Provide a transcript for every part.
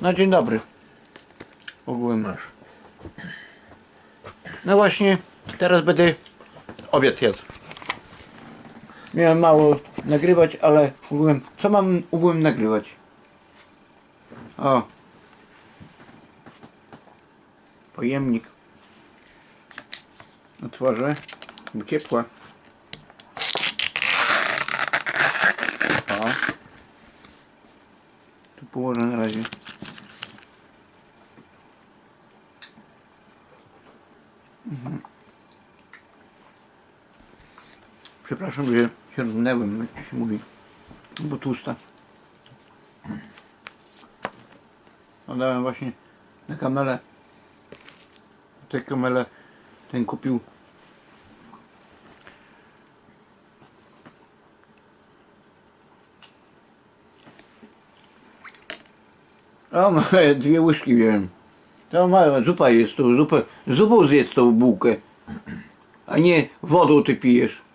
No dzień dobry. Ogółem. Masz. No właśnie, teraz będę obiad jadł. Miałem mało nagrywać, ale ogółem, co mam ogółem nagrywać? O. Pojemnik. Otworzę, bo ciepła. O. Tu położę na razie. Przepraszam, że się runęłem, jak się mówi. Bo tłusta. Oddałem właśnie na kamelę. Tę kamelę ten kupił. O, dwie łyżki wziąłem. To mała zupa jest, to zupę, zupą zjedz tą bułkę. A nie wodą ty pijesz.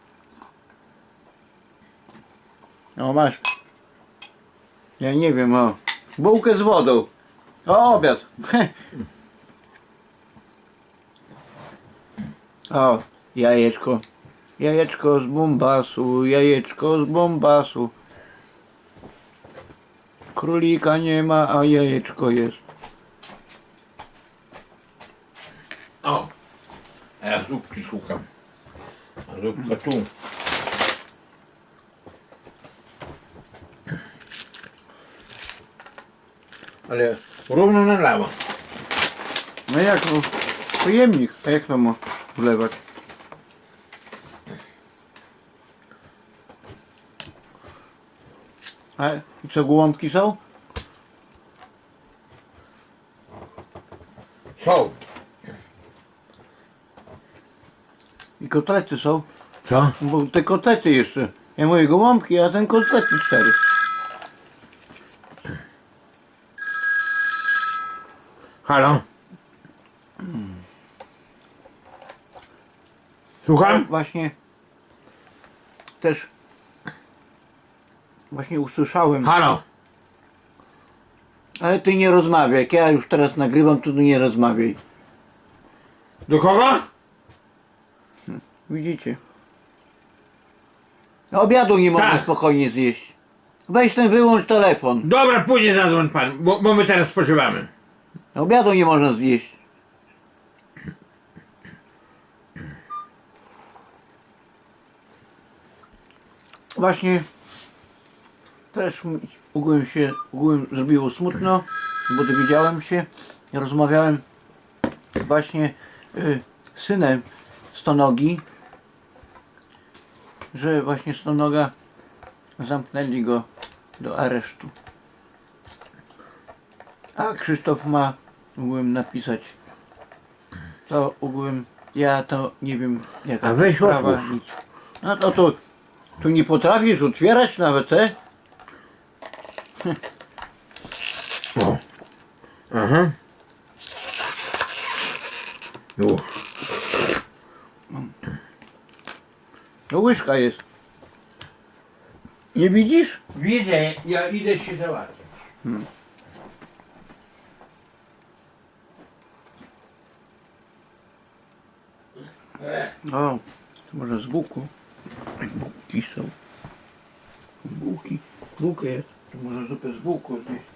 O, masz. Ja nie wiem, o. Bułkę z wodą. O, obiad. O, jajeczko. Jajeczko z bombasu, jajeczko z bombasu. Królika nie ma, a jajeczko jest. O! A ja zupki szukam. Zupka tu. Ale równo nalała. No jak to? Pojemnik. A jak to ma wlewać? A i co, gołąbki są? Są. I kotlety są? Co? Bo te kotlety jeszcze. Ja mówię gołąbki, a ten kotlety cztery. Halo? Słucham? Właśnie też właśnie usłyszałem. Halo? Ale ty nie rozmawiaj. Jak ja już teraz nagrywam, to ty nie rozmawiaj. Do kogo? Widzicie? Obiadu nie można Tak. spokojnie zjeść. Weź ten wyłącz telefon. Dobra, później zadzwoń pan, bo, bo my teraz spoczywamy. Obiadu nie można zjeść. Właśnie też ogółem się ogółem zrobiło smutno, bo dowiedziałem się, rozmawiałem właśnie y, synem stonogi, że właśnie stonoga zamknęli go do aresztu. A Krzysztof ma ogółem napisać. To ogółem ja to nie wiem jaka A to weź sprawa. otwórz. Nic. No to, to tu nie potrafisz otwierać nawet te? O. Aha. Już. No łyżka jest. Nie widzisz? Widzę, ja idę się załatwić. O, to może z bułku. Jak bułki są. Bułki. Bułka jest. To może zupę z zjeść.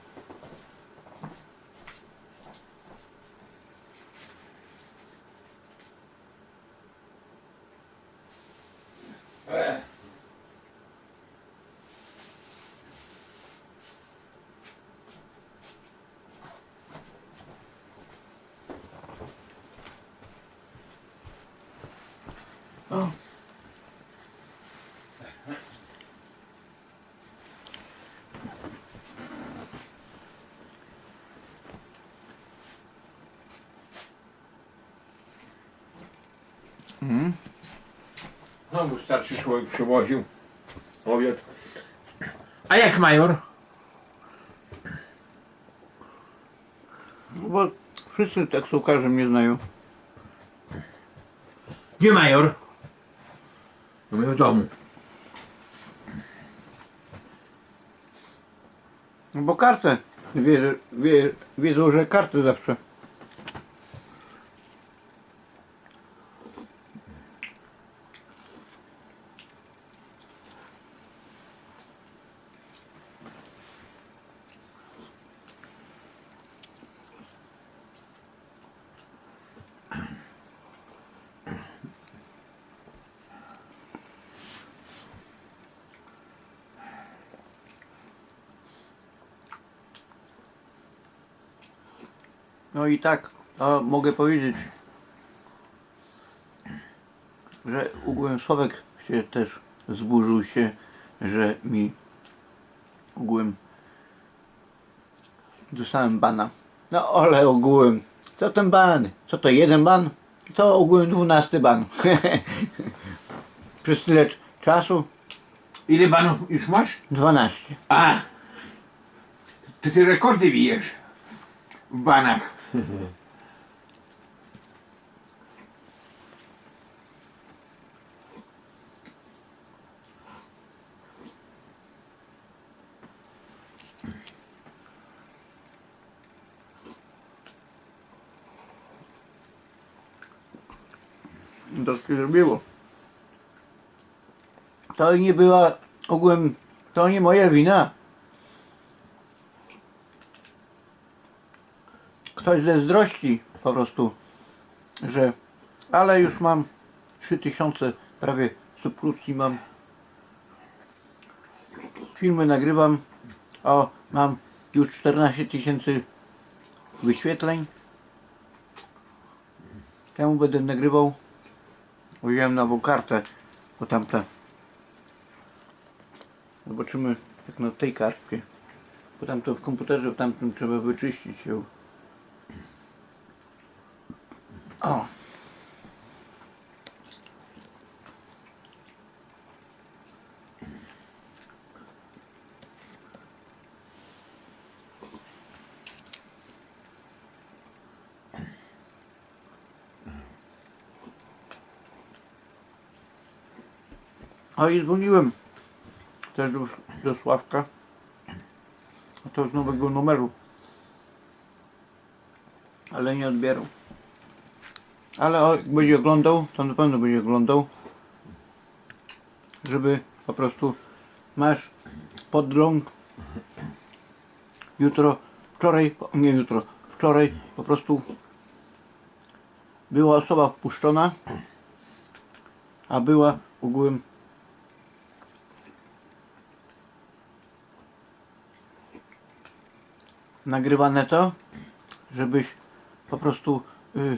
No, bo starszy człowiek przywoził obiad. A jak major? No Bo wszyscy taksówkarze mnie znają. Gdzie major? No my w domu. No bo kartę wie, wie, wiedzą, że karty zawsze. No i tak, to mogę powiedzieć, że ogółem Sławek się też zburzył się, że mi ogółem dostałem bana. No ale ogółem, co ten ban? Co to jeden ban? To ogółem dwunasty ban. Przez tyle czasu Ile banów już masz? 12. A! Ty rekordy bijesz w banach. To się zrobiło. To nie była ogółem, to nie moja wina. Ktoś ze zdrości po prostu, że ale już mam 3000 prawie subskrypcji mam. Filmy nagrywam. O, mam już 14 tysięcy wyświetleń. Temu będę nagrywał. Wziąłem nową kartę, bo tamta. Zobaczymy jak na tej kartce. Bo tamto w komputerze, w tamtym trzeba wyczyścić ją. A i dzwoniłem też do, do Sławka. A to z nowego numeru. Ale nie odbierał. Ale jak będzie oglądał, to na pewno będzie oglądał. Żeby po prostu masz podgląd. Jutro, wczoraj, nie jutro, wczoraj po prostu była osoba wpuszczona, a była ogółem nagrywane to, żebyś po prostu y,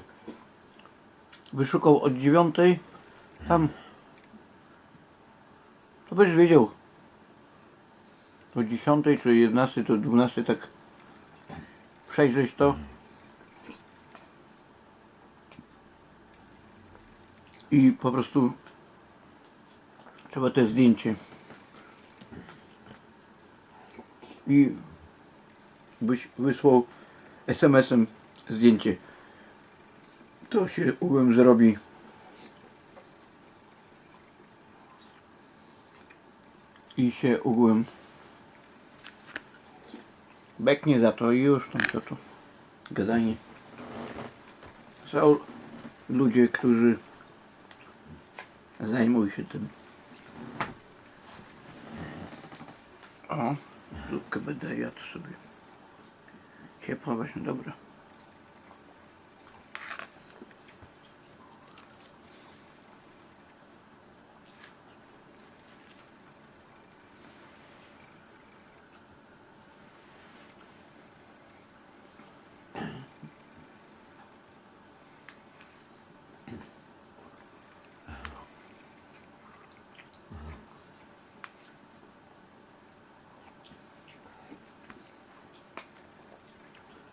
wyszukał od dziewiątej tam to będziesz wiedział. Do dziesiątej czy jedenastej to dwunastej tak przejrzeć to. I po prostu trzeba te zdjęcie. I byś wysłał SMS-em zdjęcie. To się ugłem zrobi. I się ugłem beknie za to i już tam to, to gadanie. Są ludzie, którzy zajmują się tym. O, zupkę będę jadł sobie. Ciepła właśnie, dobra.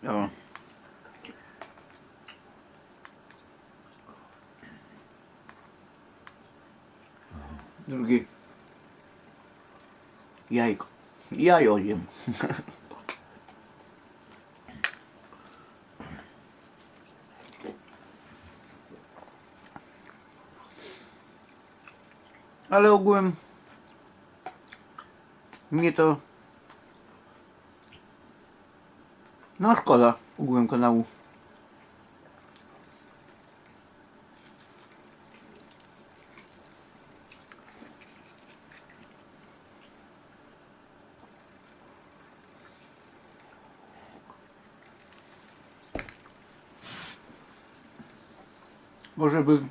O. Drugie. Jajko. Jajo jem. Ale ogółem mnie to No szkoda ogółem kanału. Może by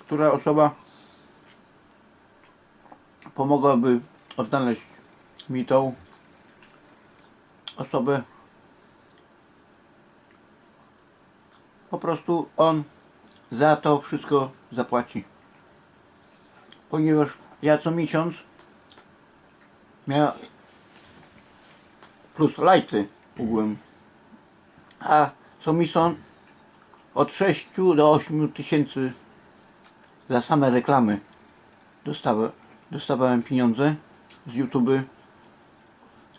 która osoba pomogłaby odnaleźć mi tą osobę. Prostu on za to wszystko zapłaci. Ponieważ ja co miesiąc miałem plus lajty ogółem. A co miesiąc od 6 do 8 tysięcy za same reklamy dostałem, dostawałem pieniądze z YouTube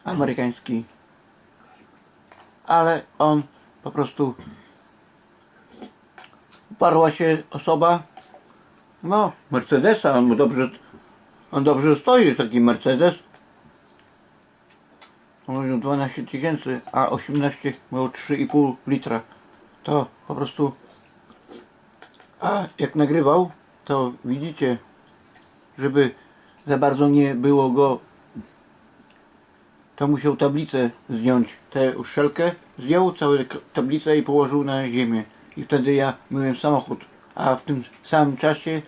amerykański. Ale on po prostu uparła się osoba no Mercedesa, on mu dobrze on dobrze stoi taki Mercedes. On mówił 12 tysięcy, a 18 miał 3,5 litra. To po prostu a jak nagrywał to widzicie żeby za bardzo nie było go to musiał tablicę zdjąć, tę uszczelkę, zdjął całą tablicę i położył na ziemię. I wtedy ja myłem samochód. A w tym samym czasie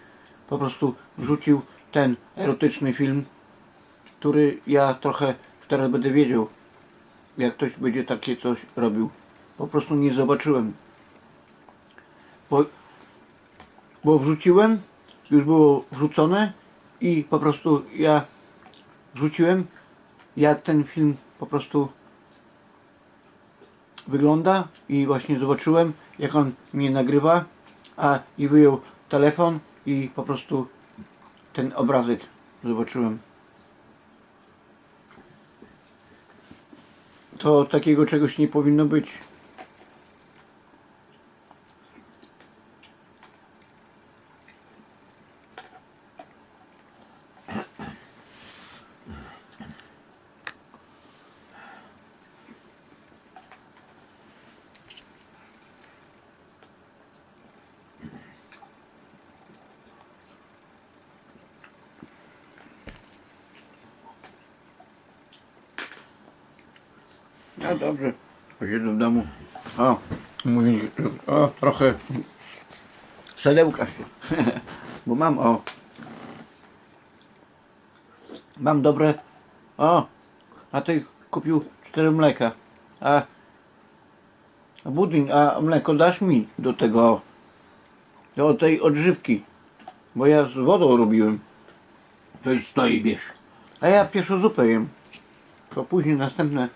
po prostu wrzucił ten erotyczny film, który ja trochę teraz będę wiedział, jak ktoś będzie takie coś robił. Po prostu nie zobaczyłem. Bo, bo wrzuciłem, już było wrzucone i po prostu ja wrzuciłem jak ten film po prostu wygląda i właśnie zobaczyłem jak on mnie nagrywa a i wyjął telefon i po prostu ten obrazek zobaczyłem. To takiego czegoś nie powinno być No dobrze, posiedzę w domu. O, mówi, o, trochę sedełka się, bo mam, o, mam dobre, o, a ty kupił cztery mleka, a, a budyń, a mleko dasz mi do tego, do tej odżywki, bo ja z wodą robiłem, To i stoi, bierz. a ja pierwszą zupę jem, to później następne.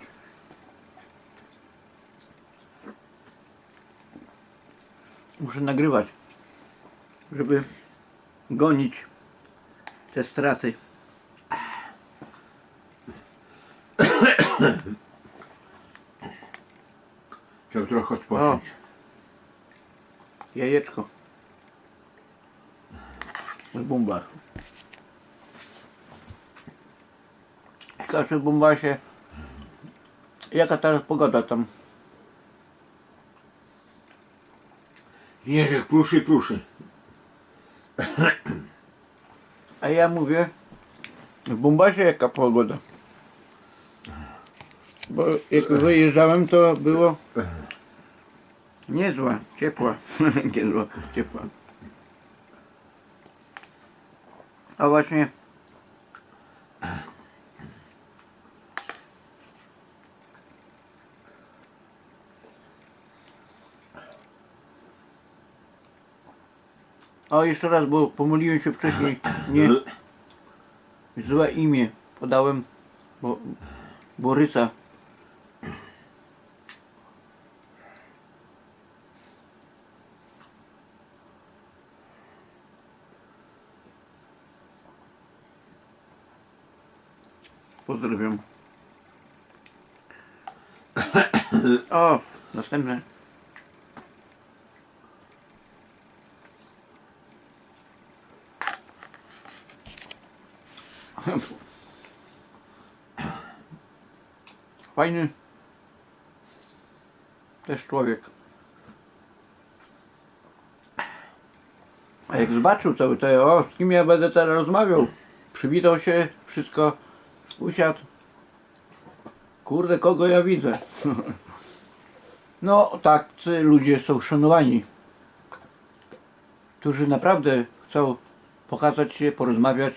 Muszę nagrywać, żeby gonić te straty. Trzeba trochę odpocząć. Jajeczko. Z bumbasu. Ciekawe w bumbasie. Jaka teraz pogoda tam? Jeżek pruszy, pruszy. A ja mówię, w Bumbasie jaka pogoda? Bo jak wyjeżdżałem, to było niezła, ciepła, niezła, ciepła. A właśnie O, jeszcze raz, bo pomyliłem się wcześniej. Nie. Złe imię podałem, bo Borysa. Pozdrawiam. O, następne. Fajny. też człowiek. A jak zobaczył cały te, o, z kim ja będę teraz rozmawiał, przywitał się, wszystko, usiadł. Kurde, kogo ja widzę? no, tacy ludzie są szanowani, którzy naprawdę chcą pokazać się, porozmawiać.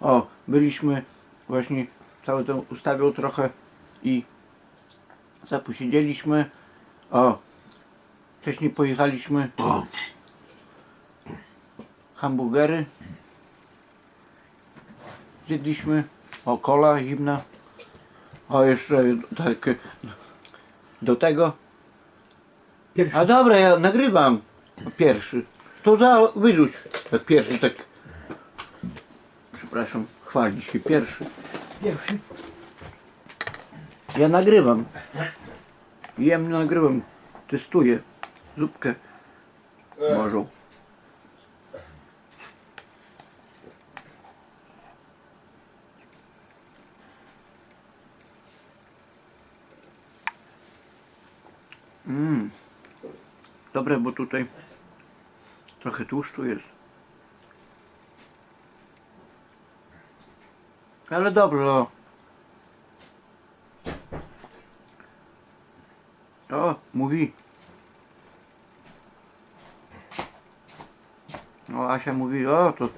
O, byliśmy właśnie całą tę ustawią trochę i zaposiedzieliśmy. O, wcześniej pojechaliśmy O, hamburgery. Zjedliśmy. O, kola zimna. O, jeszcze tak do tego. pierwszy. A dobra, ja nagrywam pierwszy. To za wyrzuć. Tak pierwszy, tak. Przepraszam, chwali się pierwszy. Pierwszy. Ja nagrywam. Jem, nagrywam. Testuję zupkę Bożą. Mmm. Dobre, bo tutaj trochę tłuszczu jest. Ale dobrze, o. O, mówi. O, Asia mówi, o, to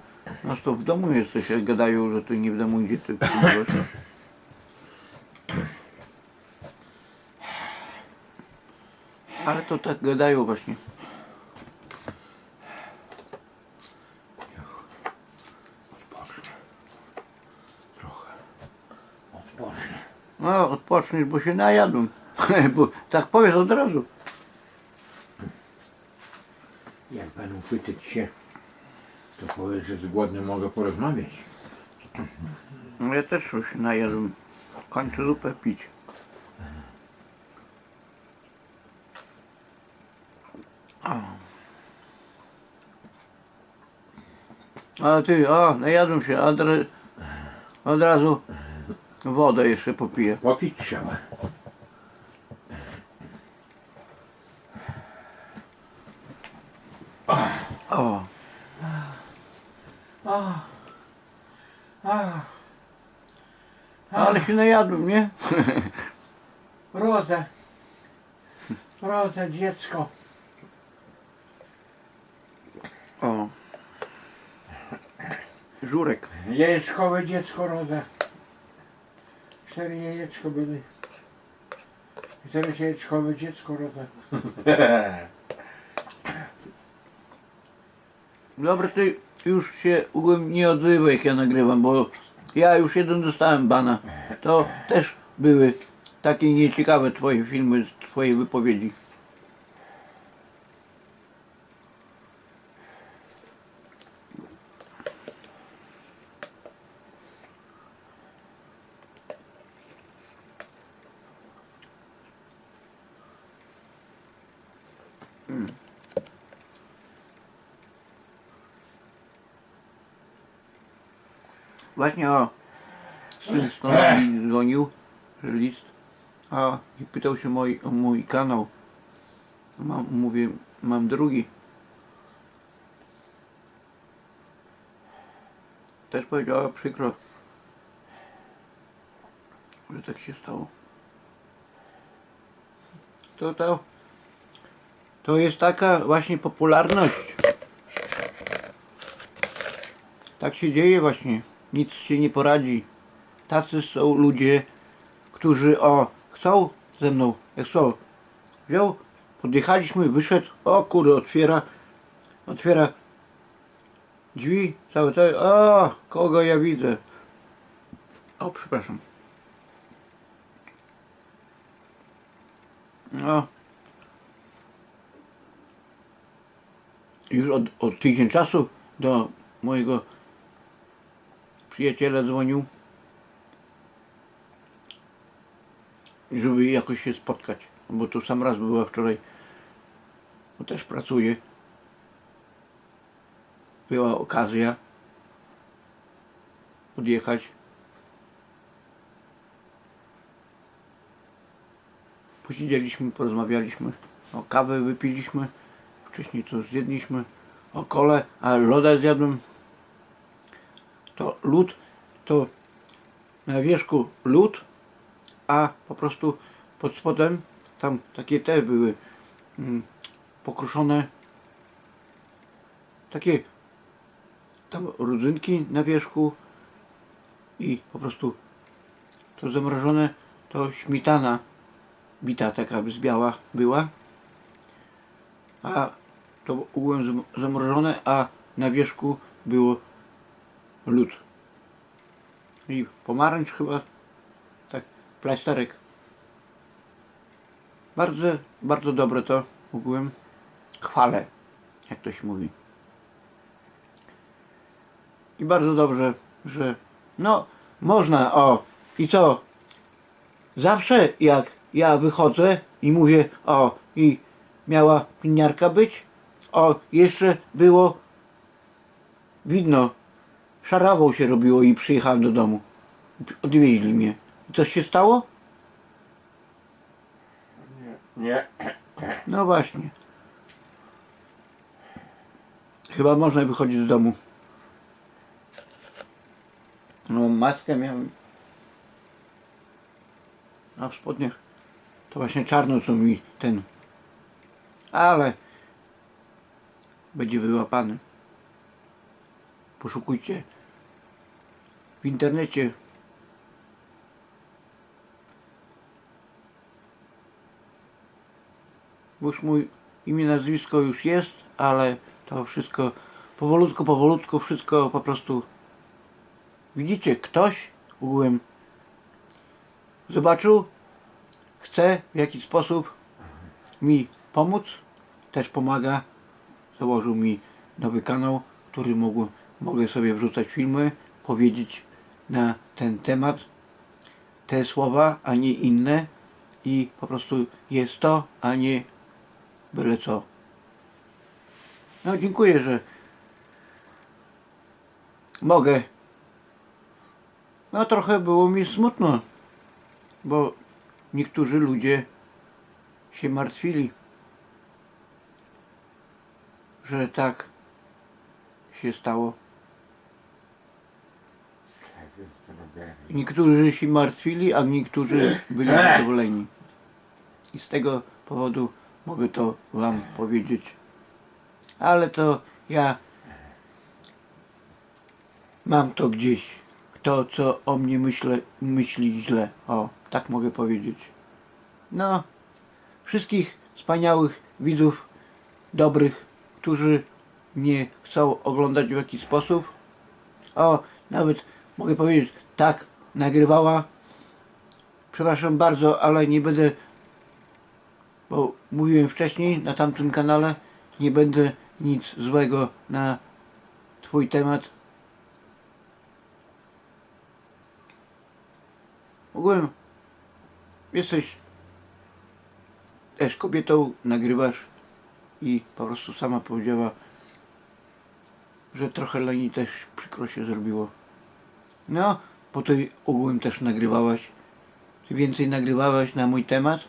no to w domu jesteś, jak gadają, że ty nie w domu, gdzie ty byłeś. Ale to tak gadają właśnie. Trochę. Odpocznę. No, odpoczniesz, bo się najadłem. bo tak powiedz od razu. Jak panu chwytyć się, to powiedz, że z głodnym mogę porozmawiać. No ja też już najadłem. Kończę zupę pić. A ty, o, najadłem się, od, ra- od razu wodę jeszcze popiję. Popić trzeba. O, ale się najadłem, nie? Rodzę. Rodzę dziecko. O. Żurek. Jajeczkowe dziecko rodzę. Cztery jajeczko były. I teraz jajeczkowe dziecko rodzę. Dobra, ty już się nie odzywaj jak ja nagrywam, bo ja już jeden dostałem bana. To też były takie nieciekawe twoje filmy, twoje wypowiedzi. Właśnie o, syn stąd mi dzwonił, że list, a i pytał się mój, o mój kanał. Mam, mówię, mam drugi. Też powiedziała przykro, że tak się stało. To, to, to jest taka właśnie popularność. Tak się dzieje właśnie. Nic się nie poradzi. Tacy są ludzie, którzy o, chcą ze mną, jak chcą. Wziął, podjechaliśmy, wyszedł, o kurde, otwiera, otwiera drzwi, całe to, o, kogo ja widzę. O, przepraszam. No. Już od, od tydzień czasu do mojego przyjaciela dzwonił, żeby jakoś się spotkać, bo tu sam raz była wczoraj, bo też pracuje. Była okazja podjechać. posiedzieliśmy, porozmawialiśmy, o kawę wypiliśmy, wcześniej coś zjedliśmy, o kole, a loda zjadłem. Lód, to na wierzchu lód, a po prostu pod spodem tam takie te były mm, pokruszone. Takie tam rodzynki na wierzchu i po prostu to zamrożone to śmietana bita taka z biała była. A to zam- zamrożone a na wierzchu było lód i pomarańcz chyba tak plasterek. Bardzo, bardzo dobre to ogółem. Chwalę jak to się mówi. I bardzo dobrze, że no można, o i co? Zawsze jak ja wychodzę i mówię, o i miała piniarka być, o jeszcze było widno, szarawał się robiło i przyjechałem do domu. Odwieźli mnie. I coś się stało? Nie. No właśnie. Chyba można wychodzić z domu. No maskę miałem. A w spodniach to właśnie czarno co mi ten. Ale będzie wyłapany. Poszukujcie w internecie. Bo już mój imię, nazwisko już jest, ale to wszystko powolutku, powolutku, wszystko po prostu widzicie, ktoś ogółem zobaczył, chce w jakiś sposób mi pomóc, też pomaga, założył mi nowy kanał, który mogę, mogę sobie wrzucać filmy, powiedzieć na ten temat te słowa, a nie inne i po prostu jest to, a nie byle co. No dziękuję, że mogę. No trochę było mi smutno, bo niektórzy ludzie się martwili, że tak się stało. Niektórzy się martwili, a niektórzy byli zadowoleni. I z tego powodu mogę to wam powiedzieć. Ale to ja mam to gdzieś. Kto co o mnie myśle, myśli źle. O, tak mogę powiedzieć. No, wszystkich wspaniałych widzów, dobrych, którzy mnie chcą oglądać w jakiś sposób. O, nawet mogę powiedzieć, tak nagrywała. Przepraszam bardzo, ale nie będę bo mówiłem wcześniej na tamtym kanale, nie będę nic złego na Twój temat. Ogółem jesteś też kobietą, nagrywasz i po prostu sama powiedziała, że trochę Leni też przykro się zrobiło. No, po tej ogółem też nagrywałaś. Ty więcej nagrywałaś na mój temat?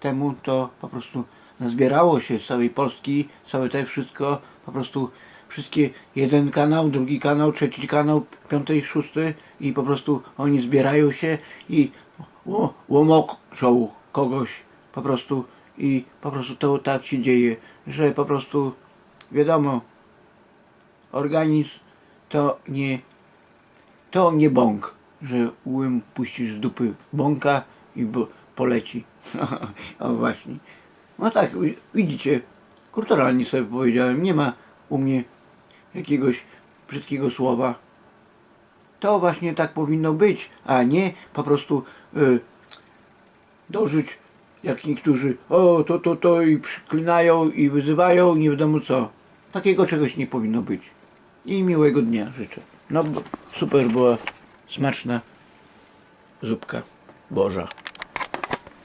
Temu to po prostu nazbierało się z całej Polski, całe te wszystko, po prostu wszystkie, jeden kanał, drugi kanał, trzeci kanał, piąty, szósty i po prostu oni zbierają się i ło- łomoczą kogoś po prostu. I po prostu to tak się dzieje, że po prostu wiadomo, organizm to nie to nie bąk, że łym puścisz z dupy bąka i bo, poleci. o właśnie. No tak, wi- widzicie, kulturalnie sobie powiedziałem, nie ma u mnie jakiegoś brzydkiego słowa. To właśnie tak powinno być, a nie po prostu y, dożyć jak niektórzy, o to, to, to i przyklinają i wyzywają, nie wiadomo co. Takiego czegoś nie powinno być. I miłego dnia życzę. No super była smaczna zupka Boża.